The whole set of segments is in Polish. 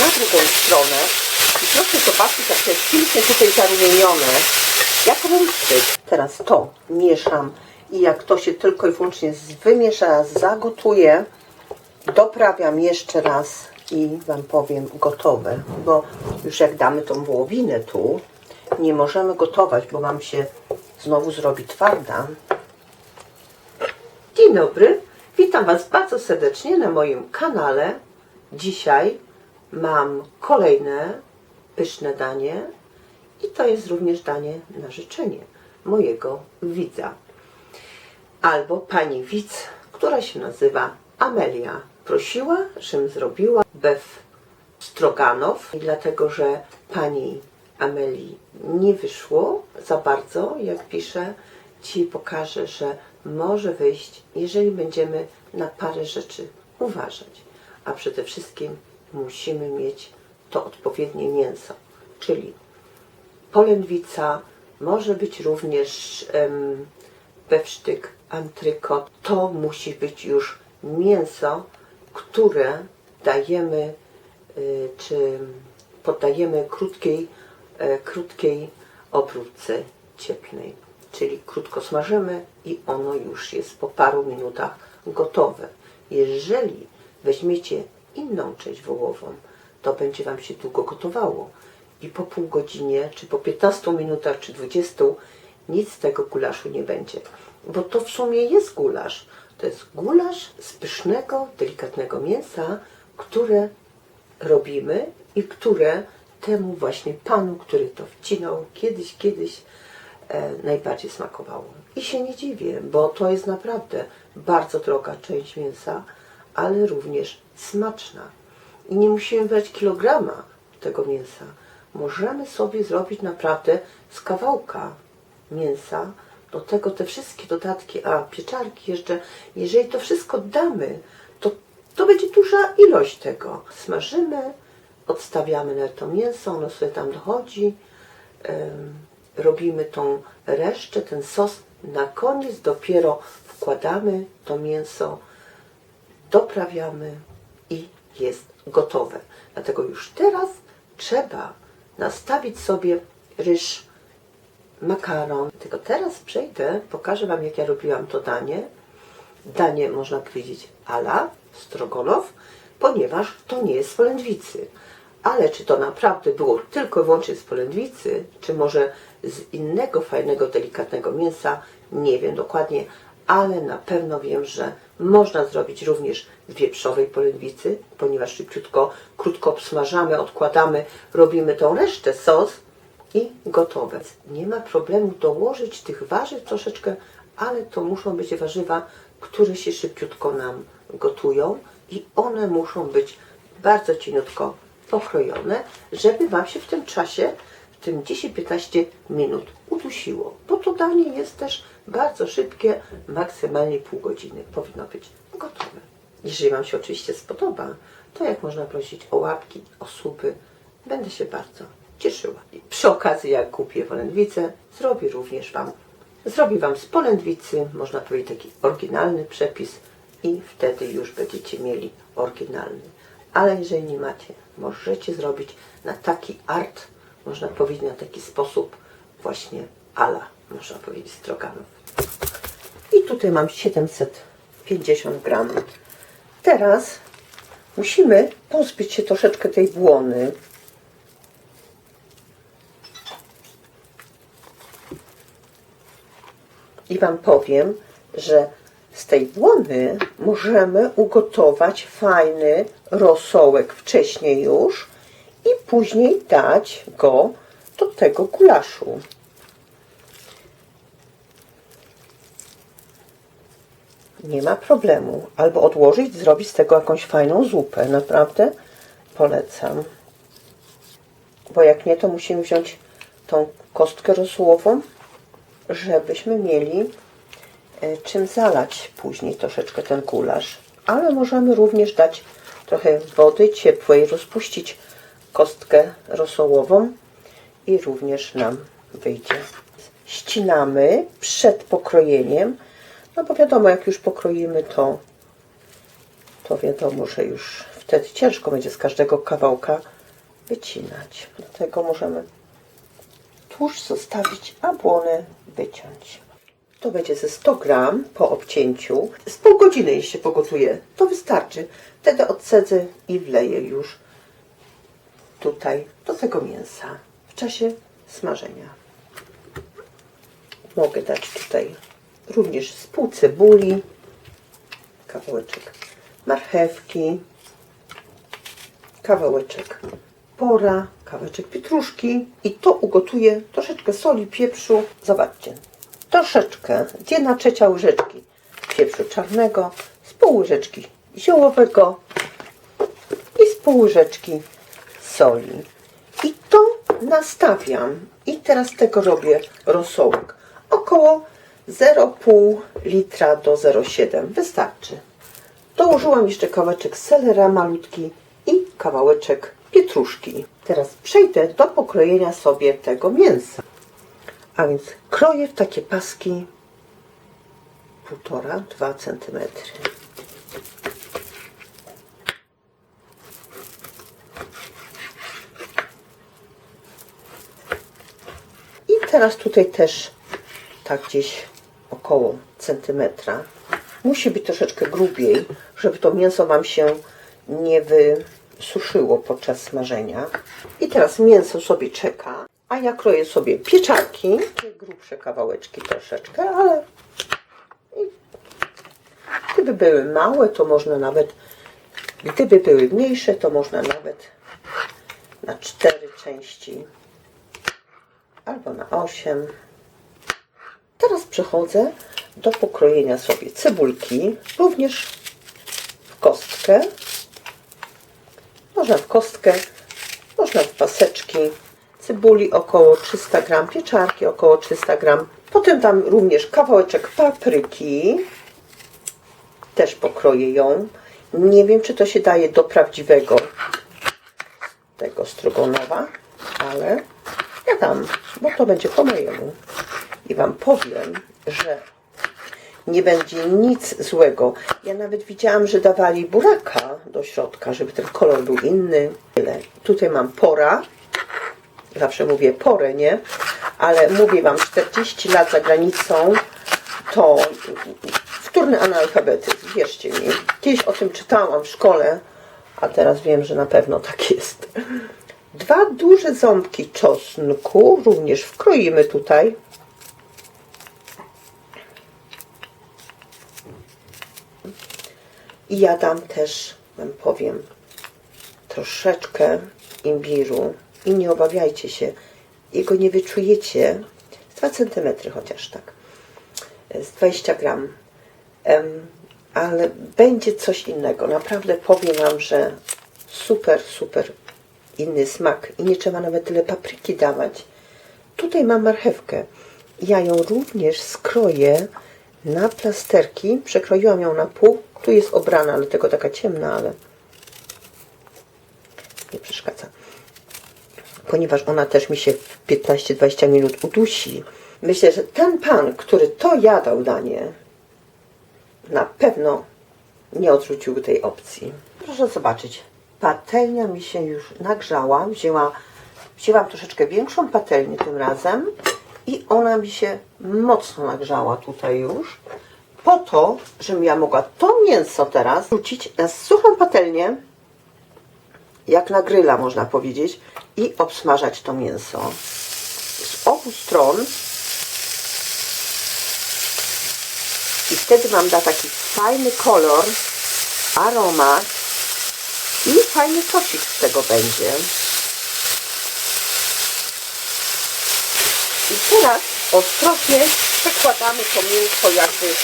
na drugą stronę i proszę zobaczyć, jak to jest pięknie tutaj zarumienione. Jak rączek. Teraz to mieszam i jak to się tylko i wyłącznie wymiesza, zagotuje, doprawiam jeszcze raz i Wam powiem gotowe, bo już jak damy tą wołowinę tu, nie możemy gotować, bo Wam się znowu zrobi twarda. Dzień dobry, witam Was bardzo serdecznie na moim kanale. Dzisiaj mam kolejne pyszne danie i to jest również danie na życzenie mojego widza albo pani widz, która się nazywa Amelia. Prosiła, żebym zrobiła beef stroganow, i dlatego że pani Amelii nie wyszło za bardzo, jak piszę, ci pokażę, że może wyjść, jeżeli będziemy na parę rzeczy uważać. A przede wszystkim musimy mieć to odpowiednie mięso, czyli polędwica, może być również em, bewsztyk, antrykot. To musi być już mięso, które dajemy, y, czy poddajemy krótkiej, e, krótkiej obróbce cieplnej. Czyli krótko smażymy i ono już jest po paru minutach gotowe. Jeżeli weźmiecie inną część wołową, to będzie Wam się długo gotowało. I po pół godzinie, czy po 15 minutach, czy 20 nic z tego gulaszu nie będzie. Bo to w sumie jest gulasz. To jest gulasz z pysznego, delikatnego mięsa, które robimy i które temu właśnie panu, który to wcinał kiedyś, kiedyś e, najbardziej smakowało. I się nie dziwię, bo to jest naprawdę bardzo droga część mięsa, ale również smaczna. I nie musimy brać kilograma tego mięsa. Możemy sobie zrobić naprawdę z kawałka mięsa, do tego te wszystkie dodatki, a pieczarki jeszcze, jeżeli to wszystko damy, to, to będzie duża ilość tego. Smażymy, odstawiamy na to mięso, ono sobie tam dochodzi, robimy tą resztę, ten sos, na koniec dopiero wkładamy to mięso, doprawiamy i jest gotowe. Dlatego już teraz trzeba nastawić sobie ryż, makaron. Tylko teraz przejdę, pokażę Wam jak ja robiłam to danie. Danie można powiedzieć ala stroganow, ponieważ to nie jest z polędwicy. Ale czy to naprawdę było tylko i wyłącznie z polędwicy, czy może z innego fajnego, delikatnego mięsa, nie wiem dokładnie, ale na pewno wiem, że można zrobić również z wieprzowej polędwicy, ponieważ szybciutko, krótko obsmażamy, odkładamy, robimy tą resztę, sos i gotowe. Nie ma problemu dołożyć tych warzyw troszeczkę, ale to muszą być warzywa, które się szybciutko nam gotują i one muszą być bardzo cieniutko pokrojone, żeby Wam się w tym czasie, w tym 10-15 minut udusiło. Bo to danie jest też bardzo szybkie, maksymalnie pół godziny powinno być gotowe. Jeżeli Wam się oczywiście spodoba, to jak można prosić o łapki, o suby, będę się bardzo cieszyła. I przy okazji, jak kupię polędwicę, zrobię również Wam, zrobię Wam z polędwicy, można powiedzieć taki oryginalny przepis i wtedy już będziecie mieli oryginalny. Ale jeżeli nie macie, możecie zrobić na taki art, można powiedzieć na taki sposób właśnie ala, można powiedzieć stroganów. I tutaj mam 750 gram. Teraz musimy pozbyć się troszeczkę tej błony. I Wam powiem, że z tej błony możemy ugotować fajny rosołek wcześniej już i później dać go do tego gulaszu. Nie ma problemu. Albo odłożyć, zrobić z tego jakąś fajną zupę. Naprawdę polecam. Bo jak nie, to musimy wziąć tą kostkę rosółową, żebyśmy mieli e, czym zalać później troszeczkę ten gulasz. Ale możemy również dać trochę wody ciepłej, rozpuścić kostkę rosołową i również nam wyjdzie. Ścinamy przed pokrojeniem, no bo wiadomo, jak już pokroimy to, to wiadomo, że już wtedy ciężko będzie z każdego kawałka wycinać. Dlatego możemy tłuszcz zostawić, a błonę wyciąć. To będzie ze 100 gram po obcięciu. Z pół godziny, jeśli pogotuje, to wystarczy. Wtedy odsedzę i wleję już tutaj do tego mięsa w czasie smażenia. Mogę dać tutaj również z pół cebuli, kawałeczek marchewki, kawałeczek pora, kawałeczek pietruszki i to ugotuję troszeczkę soli, pieprzu. Zobaczcie, troszeczkę, jedna trzecia łyżeczki pieprzu czarnego, z pół łyżeczki ziołowego i z pół łyżeczki soli. I to nastawiam. I teraz tego robię rosołek. Około 0,5 litra do 0,7 wystarczy. Dołożyłam jeszcze kawałeczek selera malutki i kawałeczek pietruszki. Teraz przejdę do pokrojenia sobie tego mięsa. A więc kroję w takie paski 1,5-2 cm. I teraz tutaj też tak gdzieś około centymetra. Musi być troszeczkę grubiej, żeby to mięso Wam się nie wysuszyło podczas smażenia. I teraz mięso sobie czeka, a ja kroję sobie pieczarki, grubsze kawałeczki troszeczkę, ale gdyby były małe, to można nawet, gdyby były mniejsze, to można nawet na cztery części albo na 8. Teraz przechodzę do pokrojenia sobie cebulki, również w kostkę. Można w kostkę, można w paseczki. Cebuli około 300 gram, pieczarki około 300 gram. Potem dam również kawałeczek papryki. Też pokroję ją. Nie wiem, czy to się daje do prawdziwego tego strogonowa, ale ja dam, bo to będzie po mojemu. I Wam powiem, że nie będzie nic złego. Ja nawet widziałam, że dawali buraka do środka, żeby ten kolor był inny. Tyle. Tutaj mam pora. Zawsze mówię porę, nie? Ale mówię Wam, 40 lat za granicą to wtórny analfabetyzm, wierzcie mi. Kiedyś o tym czytałam w szkole, a teraz wiem, że na pewno tak jest. Dwa duże ząbki czosnku również wkroimy tutaj. I ja dam też, wam powiem, troszeczkę imbiru. I nie obawiajcie się, jego nie wyczujecie. Z 2 cm chociaż tak. Z 20 gram. Ale będzie coś innego. Naprawdę powiem Wam, że super, super inny smak i nie trzeba nawet tyle papryki dawać. Tutaj mam marchewkę. Ja ją również skroję na plasterki. Przekroiłam ją na pół. Tu jest obrana, dlatego taka ciemna, ale nie przeszkadza. Ponieważ ona też mi się w 15-20 minut udusi. Myślę, że ten pan, który to jadał danie, na pewno nie odrzuciłby tej opcji. Proszę zobaczyć, patelnia mi się już nagrzała. Wzięła, wzięłam troszeczkę większą patelnię tym razem i ona mi się mocno nagrzała tutaj już. Po to, żebym ja mogła to mięso teraz rzucić na suchą patelnię, jak na gryla można powiedzieć, i obsmażać to mięso z obu stron. I wtedy Wam da taki fajny kolor, aromat i fajny sosik z tego będzie. I teraz ostrożnie przekładamy to mięso jakby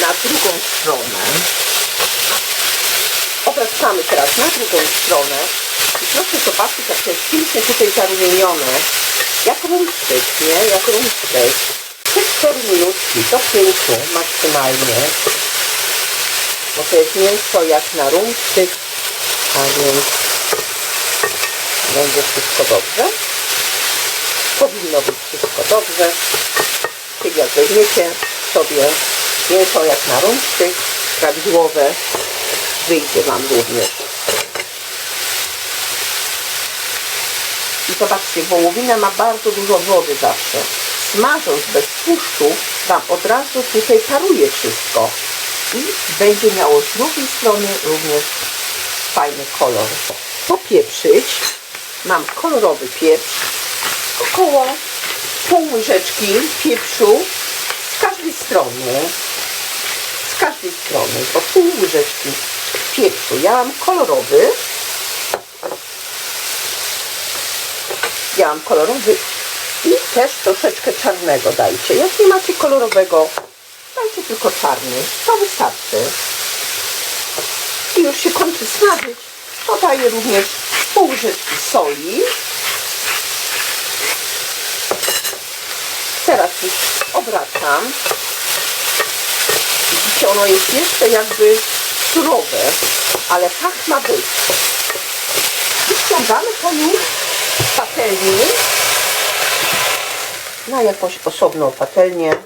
na drugą stronę. Obracamy teraz na drugą stronę i proszę zobaczyć, jak to jest pięknie tutaj zarumienione. Jak rumsztyk, nie? Jak rumsztyk. 3-4 minutki do 5 maksymalnie. Bo to jest mięso jak na rumsztyk, a więc będzie wszystko dobrze. Powinno być wszystko dobrze. Czyli jak weźmiecie sobie mięso jak na rączki prawidłowe, wyjdzie Wam również. I zobaczcie, wołowina ma bardzo dużo wody zawsze. Smażąc bez tłuszczu, Wam od razu tutaj paruje wszystko. I będzie miało z drugiej strony również fajny kolor. Popieprzyć. Mam kolorowy pieprz Około pół łyżeczki pieprzu z każdej strony. Z każdej strony. Po pół łyżeczki pieprzu. Ja mam kolorowy. Ja mam kolorowy i też troszeczkę czarnego dajcie. Jak nie macie kolorowego, dajcie tylko czarny. To wystarczy. I już się kończy smażyć. Dodaję również pół łyżeczki soli. Już obracam. Widzicie, ono jest jeszcze jakby surowe, ale tak ma być. I ściągamy to już z patelni na jakąś osobną patelnię.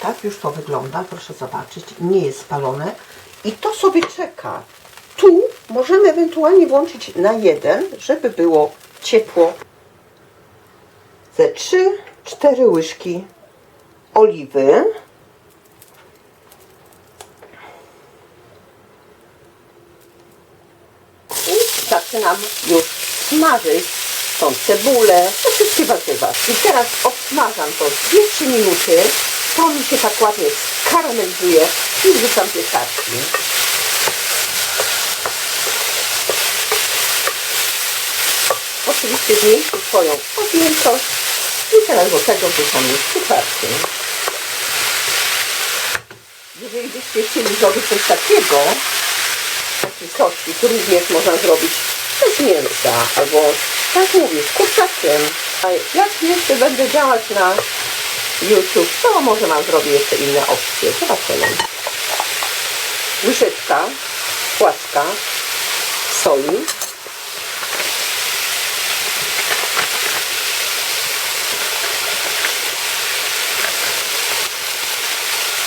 Tak już to wygląda, proszę zobaczyć. Nie jest spalone. I to sobie czeka. Tu możemy ewentualnie włączyć na jeden, żeby było ciepło. Ze 3-4 łyżki oliwy. I zaczynam już smażyć tą cebulę, te wszystkie warzywa. I teraz obsmażam to 2-3 minuty. To mi się tak ładnie skaramelizuje i wrzucam pieczarki. Oczywiście zmniejszy swoją objętość i teraz do tego wrzucam już pieczarki. Jeżeli byście chcieli zrobić coś takiego, taki sosik również można zrobić bez mięsa, albo tak mówię, z kurczakiem. A jak jeszcze będę działać na YouTube, to może Wam zrobię jeszcze inne opcje. Zobaczymy. Łyżeczka płaska soli.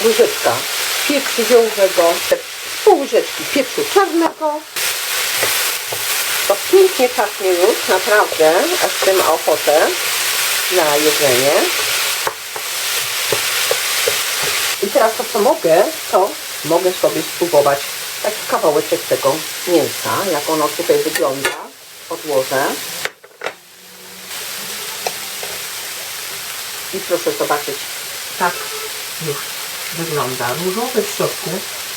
Łyżeczka pieprzu ziołowego, pół łyżeczki pieprzu czarnego. To pięknie pachnie już, naprawdę, aż tym ma ochotę na jedzenie. I teraz to co mogę, to mogę sobie spróbować taki kawałeczek tego mięsa, jak ono tutaj wygląda. Odłożę. I proszę zobaczyć, tak już wygląda. Różowe w środku,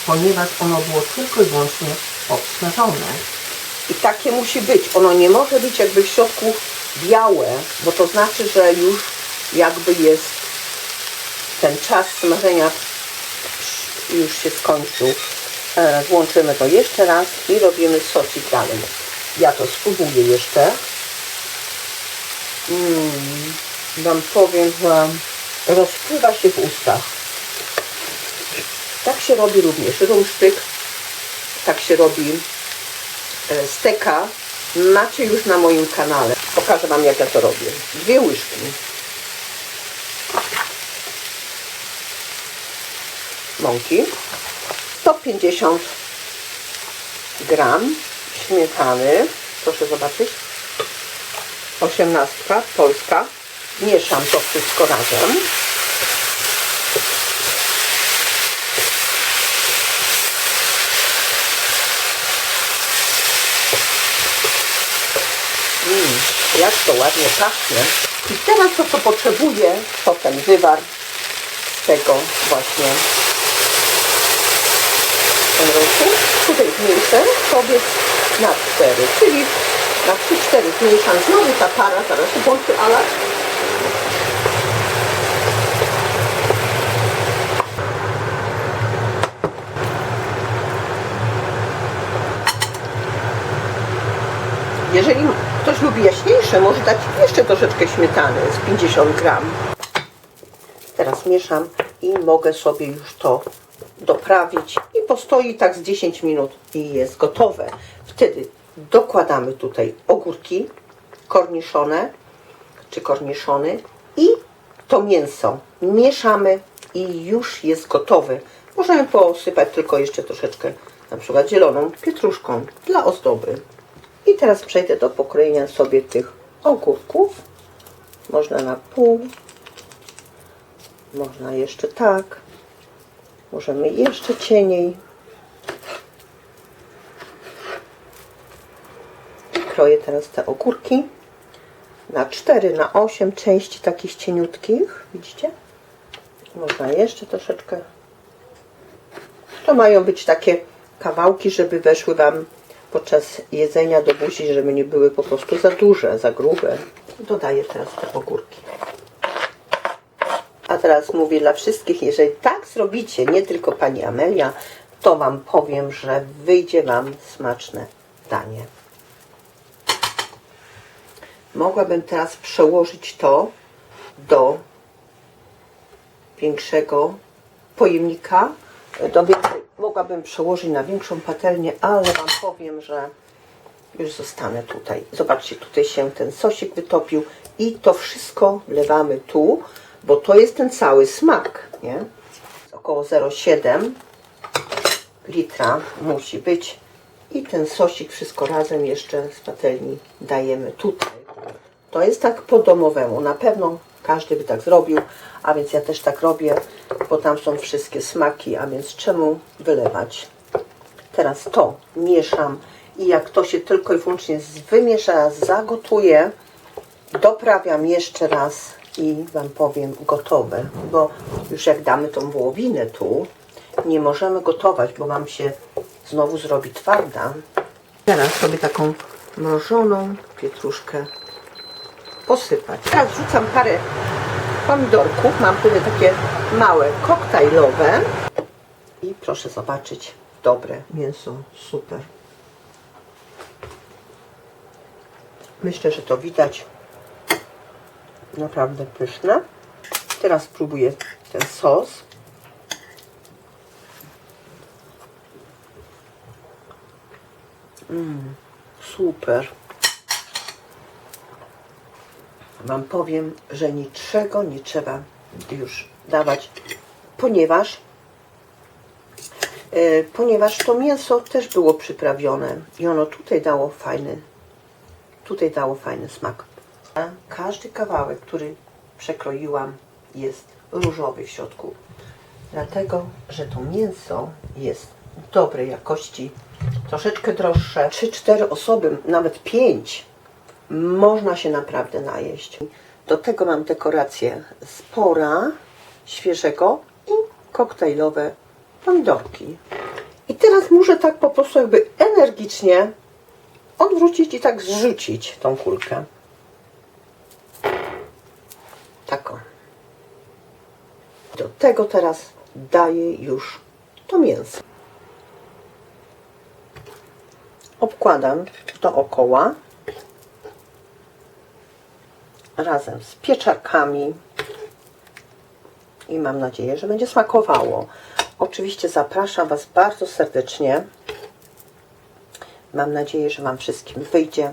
ponieważ ono było tylko i wyłącznie obsmażone. I takie musi być. Ono nie może być jakby w środku białe, bo to znaczy, że już jakby jest ten czas smażenia już się skończył. E, Włączymy to jeszcze raz i robimy sosik dalej. Ja to spróbuję jeszcze. Mm, wam powiem, że rozpływa się w ustach. Tak się robi również rumsztyk. Tak się robi e, steka. Macie już na moim kanale. Pokażę Wam jak ja to robię. Dwie łyżki. Mąki. 150 gram śmietany. Proszę zobaczyć. 18 polska. Mieszam to wszystko razem. Mm, jak to ładnie pachnie. I teraz to, co potrzebuję, to ten wywar z tego właśnie roku. Tutaj zmniejszę sobie na 4, czyli na 3-4 zmniejszam znowu ta para, zaraz włączy alarm. Jeżeli lubi jaśniejsze, może dać jeszcze troszeczkę śmietany z 50 gram. Teraz mieszam i mogę sobie już to doprawić i postoi tak z 10 minut i jest gotowe. Wtedy dokładamy tutaj ogórki korniszone czy korniszony i to mięso mieszamy i już jest gotowe. Możemy posypać tylko jeszcze troszeczkę na przykład zieloną pietruszką dla ozdoby. I teraz przejdę do pokrojenia sobie tych ogórków. Można na pół, można jeszcze tak, możemy jeszcze cieniej. I kroję teraz te ogórki na 4, na 8 części takich cieniutkich, widzicie? Można jeszcze troszeczkę. To mają być takie kawałki, żeby weszły Wam podczas jedzenia do buzi, żeby nie były po prostu za duże, za grube. Dodaję teraz te ogórki. A teraz mówię dla wszystkich, jeżeli tak zrobicie, nie tylko Pani Amelia, to Wam powiem, że wyjdzie Wam smaczne danie. Mogłabym teraz przełożyć to do większego pojemnika. Do więcej, mogłabym przełożyć na większą patelnię, ale Wam powiem, że już zostanę tutaj. Zobaczcie, tutaj się ten sosik wytopił i to wszystko wlewamy tu, bo to jest ten cały smak, nie? Około 0,7 litra musi być i ten sosik wszystko razem jeszcze z patelni dajemy tutaj. To jest tak po domowemu. Na pewno każdy by tak zrobił, a więc ja też tak robię, bo tam są wszystkie smaki, a więc czemu wylewać? Teraz to mieszam i jak to się tylko i wyłącznie wymiesza, zagotuje, doprawiam jeszcze raz i Wam powiem gotowe, bo już jak damy tą wołowinę tu, nie możemy gotować, bo Wam się znowu zrobi twarda. Teraz sobie taką mrożoną pietruszkę posypać. Teraz wrzucam parę pomidorków. Mam tutaj takie małe, koktajlowe. I proszę zobaczyć, dobre mięso, super. Myślę, że to widać. Naprawdę pyszne. Teraz spróbuję ten sos. Mmm, super. Wam powiem, że niczego nie trzeba już dawać, ponieważ e, ponieważ to mięso też było przyprawione i ono tutaj dało fajny tutaj dało fajny smak. Każdy kawałek, który przekroiłam jest różowy w środku. Dlatego, że to mięso jest dobrej jakości, troszeczkę droższe. 3-4 osoby, nawet 5 można się naprawdę najeść. Do tego mam dekorację spora, świeżego i koktajlowe pomidorki. I teraz muszę tak po prostu jakby energicznie odwrócić i tak zrzucić tą kulkę. Taką. Do tego teraz daję już to mięso. Obkładam dookoła razem z pieczarkami i mam nadzieję, że będzie smakowało. Oczywiście zapraszam Was bardzo serdecznie. Mam nadzieję, że Wam wszystkim wyjdzie.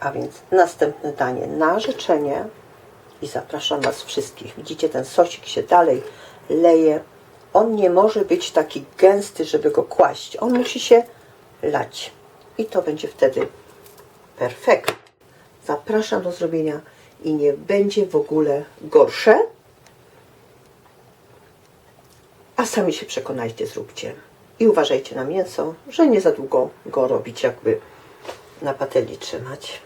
A więc następne danie na życzenie i zapraszam Was wszystkich. Widzicie, ten sosik się dalej leje. On nie może być taki gęsty, żeby go kłaść. On musi się lać. I to będzie wtedy perfekt. Zapraszam do zrobienia i nie będzie w ogóle gorsze. A sami się przekonajcie, zróbcie. I uważajcie na mięso, że nie za długo go robić, jakby na patelni trzymać.